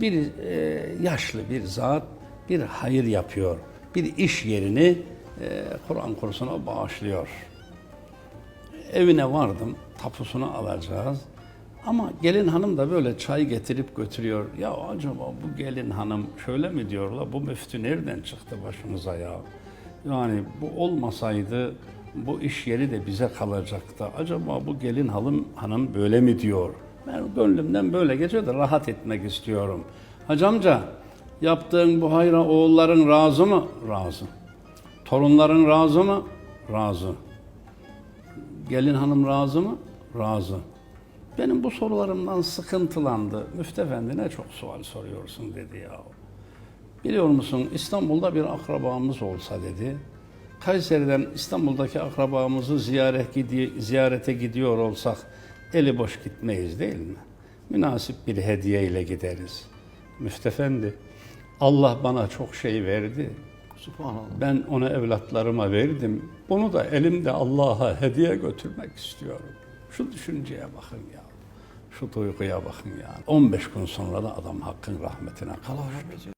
bir e, yaşlı bir zat bir hayır yapıyor. Bir iş yerini e, Kur'an kursuna bağışlıyor. Evine vardım, tapusunu alacağız. Ama gelin hanım da böyle çay getirip götürüyor. Ya acaba bu gelin hanım şöyle mi diyorlar? Bu müftü nereden çıktı başımıza ya? Yani bu olmasaydı bu iş yeri de bize kalacaktı. Acaba bu gelin hanım, hanım böyle mi diyor? Ben gönlümden böyle geçiyor da rahat etmek istiyorum. Hacı amca yaptığın bu hayra oğulların razı mı? Razı. Torunların razı mı? Razı. Gelin hanım razı mı? Razı. Benim bu sorularımdan sıkıntılandı. Müftü Efendi ne çok sual soruyorsun dedi ya. Biliyor musun İstanbul'da bir akrabamız olsa dedi. Kayseri'den İstanbul'daki akrabamızı ziyaret gidi- ziyarete gidiyor olsak eli boş gitmeyiz değil mi? Münasip bir hediye ile gideriz. Müftü Efendi, Allah bana çok şey verdi. Subhanallah. Ben onu evlatlarıma verdim. Bunu da elimde Allah'a hediye götürmek istiyorum. Şu düşünceye bakın ya. Şu duyguya bakın ya. 15 gün sonra da adam hakkın rahmetine kavuştu.